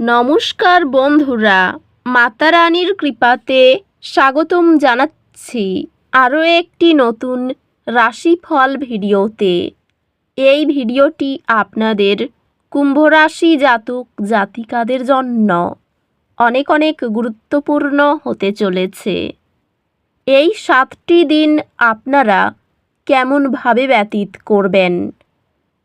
নমস্কার বন্ধুরা মাতা রানীর কৃপাতে স্বাগতম জানাচ্ছি আরও একটি নতুন রাশিফল ভিডিওতে। এই ভিডিওটি আপনাদের কুম্ভ রাশি জাতক জাতিকাদের জন্য অনেক অনেক গুরুত্বপূর্ণ হতে চলেছে। এই সাতটি দিন আপনারা কেমনভাবে ব্যতীত করবেন?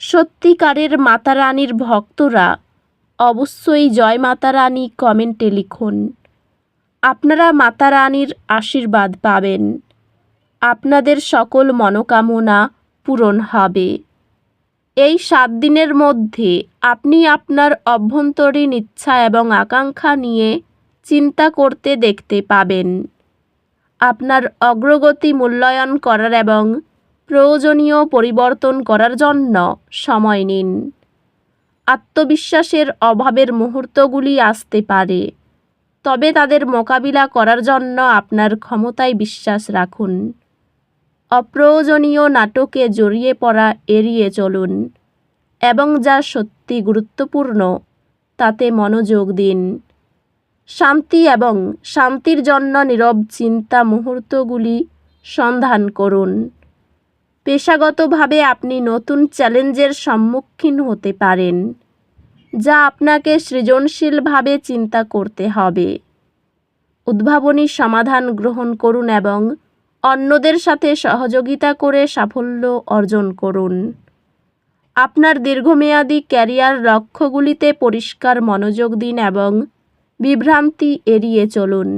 সত্যিকারের মাতা রানীর ভক্তরা অবশ্যই জয় মাতা রানী কমেন্টে লিখুন। আপনারা মাতা রানীর আশীর্বাদ পাবেন। আপনাদের সকল মনোকামনা পূরণ হবে। এই সাত দিনের মধ্যে আপনি আপনার অভ্যন্তরীণ ইচ্ছা এবং আকাঙ্ক্ষা নিয়ে চিন্তা করতে দেখতে পাবেন। আপনার অগ্রগতি মূল্যায়ন করার এবং প্রয়োজনীয় পরিবর্তন করার জন্য সময় নিন। আত্মবিশ্বাসের অভাবের মুহূর্তগুলি আসতে পারে, তবে তাদের মোকাবিলা করার জন্য আপনার ক্ষমতায় বিশ্বাস রাখুন। অপ্রয়োজনীয় নাটকে জড়িয়ে পড়া, এড়িয়ে চলুন, এবং যা সত্যি গুরুত্বপূর্ণ, তাতে মনোযোগ দিন। শান্তি এবং শান্তির জন্য নীরব চিন্তা মুহূর্তগুলি সন্ধান করুন। পেশাগতভাবে আপনি নতুন চ্যালেঞ্জের সম্মুখীন হতে পারেন, যা আপনাকে সৃজনশীলভাবে চিন্তা করতে হবে। উদ্ভাবনী সমাধান গ্রহণ করুন এবং অন্যদের সাথে সহযোগিতা করে সাফল্য অর্জন করুন। আপনার দীর্ঘমেয়াদী ক্যারিয়ার লক্ষ্যগুলিতে পরিষ্কার মনোযোগ দিন এবং বিভ্রান্তি এড়িয়ে চলুন।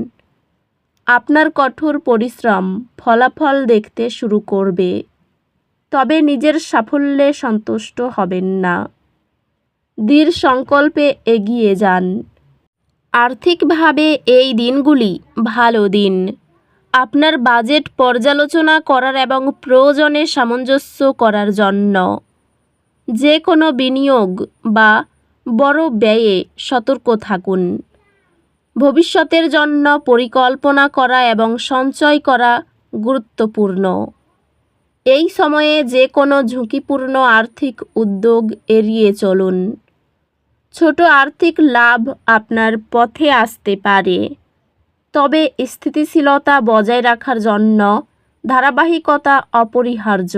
আপনার কঠোর পরিশ্রম ফলাফল দেখতে শুরু করবে। তবে নিজের সাফল্যে সন্তুষ্ট হবেন না। দৃঢ় সংকল্পে এগিয়ে যান। আর্থিকভাবে এই দিনগুলি ভালো দিন। আপনার বাজেট পর্যালোচনা করার এবং প্রয়োজনে সামঞ্জস্য করার জন্য। যে কোনো বিনিয়োগ বা বড় ব্যয়ে সতর্ক থাকুন। ভবিষ্যতের জন্য পরিকল্পনা করা এবং সঞ্চয় করা গুরুত্বপূর্ণ। এই সময়ে যে কোনো ঝুঁকিপূর্ণ আর্থিক উদ্যোগ এড়িয়ে চলুন। ছোট আর্থিক লাভ আপনার পথে আসতে পারে। তবে স্থিতিশীলতা বজায় রাখার জন্য ধারাবাহিকতা অপরিহার্য।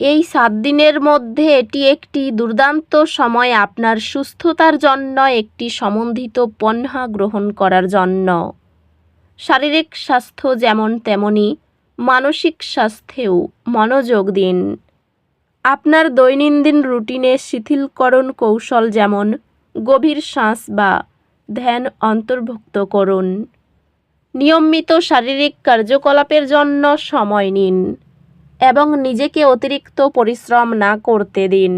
এই সাত দিনের মধ্যে এটি একটি দুর্দান্ত সময় আপনার সুস্থতার জন্য, একটি সমন্বিত পণ্যা গ্রহণ করার জন্য। শারীরিক স্বাস্থ্য যেমন তেমনি মানসিক স্বাস্থ্যেও মনোযোগ দিন। আপনার দৈনন্দিন রুটিনে শিথিলকরণ কৌশল যেমন গভীর শ্বাস বা ধ্যান অন্তর্ভুক্ত করুন। নিয়মিত শারীরিক কার্যকলাপের জন্য সময় নিন এবং নিজেকে অতিরিক্ত পরিশ্রম না করতে দিন।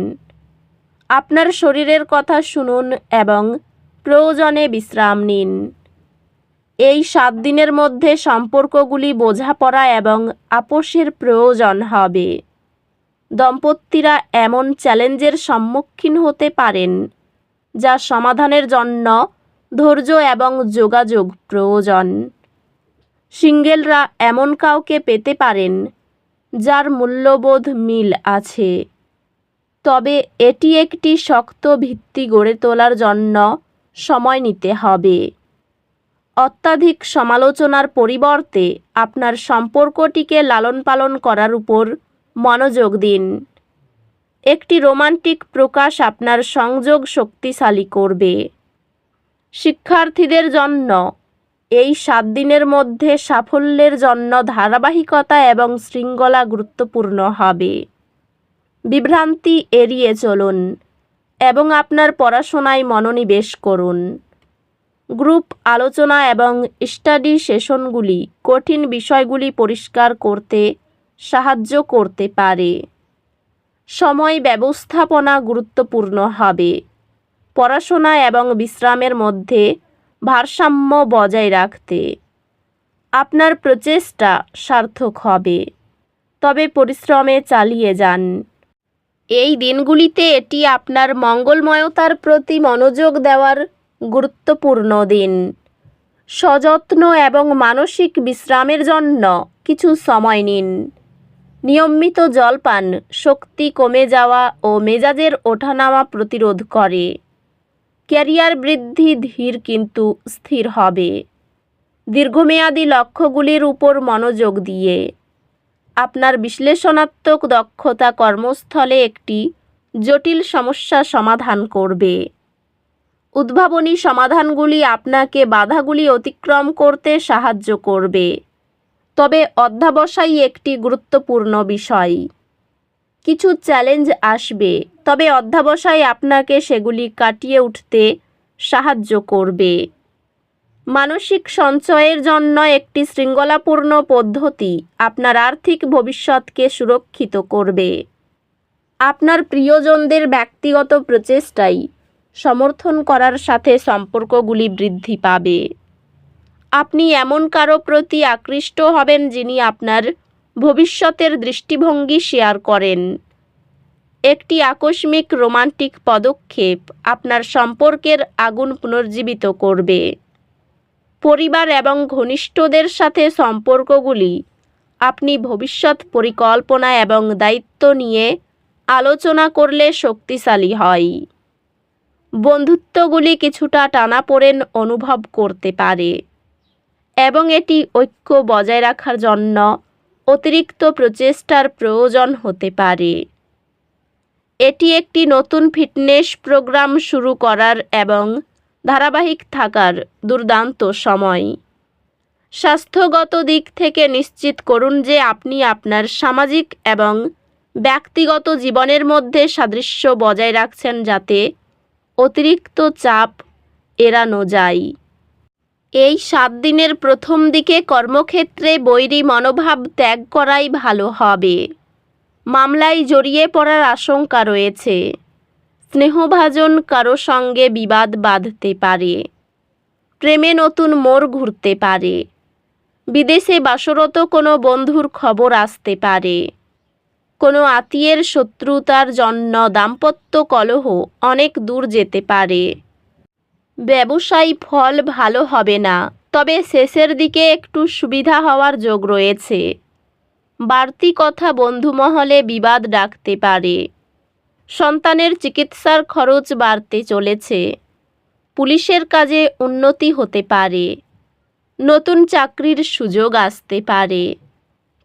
আপনার শরীরের কথা শুনুন এবং প্রয়োজনে বিশ্রাম নিন। এই সাত দিনের মধ্যে সম্পর্কগুলি বোঝাপড়া এবং আপোষের প্রয়োজন হবে। দম্পতিরা এমন চ্যালেঞ্জের সম্মুখীন হতে পারেন, যা সমাধানের জন্য ধৈর্য এবং যোগাযোগ প্রয়োজন। সিঙ্গেলরা এমন কাউকে পেতে পারেন, যার মূল্যবোধ মিল আছে। তবে এটি একটি শক্ত ভিত্তি গড়ে তোলার জন্য সময় নিতে হবে। অত্যাধিক সমালোচনার পরিবর্তে আপনার সম্পর্কটিকে লালন পালন করার উপর মনোযোগ দিন। একটি রোমান্টিক প্রকাশ আপনার সংযোগ শক্তিশালী করবে। শিক্ষার্থীদের জন্য এই সাত দিনের মধ্যে সাফল্যের জন্য ধারাবাহিকতা এবং শৃঙ্খলা গুরুত্বপূর্ণ হবে। বিভ্রান্তি এড়িয়ে চলুন এবং আপনার পড়াশোনায় মনোনিবেশ করুন। গ্রুপ আলোচনা এবং স্টাডি সেশনগুলি কঠিন বিষয়গুলি পরিষ্কার করতে সাহায্য করতে পারে। সময় ব্যবস্থাপনা গুরুত্বপূর্ণ হবে। পড়াশোনা এবং বিশ্রামের মধ্যে ভারসাম্য বজায় রাখতে আপনার প্রচেষ্টা সার্থক হবে। তবে পরিশ্রমে চালিয়ে যান। এই দিনগুলিতে এটি আপনার মঙ্গলময়তার প্রতি মনোযোগ দেওয়ার গুরুত্বপূর্ণ দিন সযত্ন এবং মানসিক বিশ্রামের জন্য কিছু সময় নিন। নিয়মিত জলপান শক্তি কমে যাওয়া ও মেজাজের ওঠানামা প্রতিরোধ করে। ক্যারিয়ার বৃদ্ধি ধীর কিন্তু স্থির হবে। দীর্ঘমেয়াদী লক্ষ্যগুলির উপর মনোযোগ দিয়ে। আপনার বিশ্লেষণাত্মক দক্ষতা কর্মস্থলে একটি জটিল সমস্যা সমাধান করবে। উদ্ভাবনী সমাধানগুলি আপনাকে বাধাগুলি অতিক্রম করতে সাহায্য করবে। তবে অধ্যাবসায় একটি গুরুত্বপূর্ণ বিষয়। কিছু চ্যালেঞ্জ আসবে, তবে অধ্যাবসায় আপনাকে সেগুলি কাটিয়ে উঠতে সাহায্য করবে। মানসিক সঞ্চয়ের জন্য একটি শৃঙ্খলাপূর্ণ পদ্ধতি আপনার আর্থিক ভবিষ্যৎকে সুরক্ষিত করবে। আপনার প্রিয়জনদের ব্যক্তিগত প্রচেষ্টাই সমর্থন করার সাথে সম্পর্কগুলি বৃদ্ধি পাবে। আপনি এমন কারও প্রতি আকৃষ্ট হবেন যিনি আপনার ভবিষ্যতের দৃষ্টিভঙ্গি শেয়ার করেন। একটি আকস্মিক রোমান্টিক পদক্ষেপ আপনার সম্পর্কের আগুন পুনর্জীবিত করবে। পরিবার এবং ঘনিষ্ঠদের সাথে সম্পর্কগুলি আপনি ভবিষ্যৎ পরিকল্পনা এবং দায়িত্ব নিয়ে আলোচনা করলে শক্তিশালী হয়। বন্ধুত্বগুলি কিছুটা টানাপোড়েন অনুভব করতে পারে। এবং এটি ঐক্য বজায় রাখার জন্য অতিরিক্ত প্রচেষ্টার প্রয়োজন হতে পারে। এটি একটি নতুন ফিটনেস প্রোগ্রাম শুরু করার এবং ধারাবাহিক থাকার দুর্দান্ত সময়। স্বাস্থ্যগত দিক থেকে নিশ্চিত করুন যে আপনি আপনার সামাজিক এবং ব্যক্তিগত জীবনের মধ্যে সাদৃশ্য বজায় রাখছেন যাতে অতিরিক্ত চাপ এড়ানো যায়। এই সাত দিনের প্রথম দিকে কর্মক্ষেত্রে বৈরী মনোভাব ত্যাগ করাই ভালো হবে। মামলায় জড়িয়ে পড়ার আশঙ্কা রয়েছে। স্নেহভাজন কারও সঙ্গে বিবাদ বাঁধতে পারে। প্রেমে নতুন মোড় ঘুরতে পারে। বিদেশে বাসরত কোনো বন্ধুর খবর আসতে পারে। কোনো আত্মীয়ের শত্রুতার জন্য দাম্পত্য কলহ অনেক দূর যেতে পারে। ব্যবসায়ী ফল ভালো হবে না, তবে শেষের দিকে একটু সুবিধা হওয়ার যোগ রয়েছে। বাড়তি কথা বন্ধুমহলে বিবাদ ডাকতে পারে। সন্তানের চিকিৎসার খরচ বাড়তে চলেছে। পুলিশের কাজে উন্নতি হতে পারে। নতুন চাকরির সুযোগ আসতে পারে।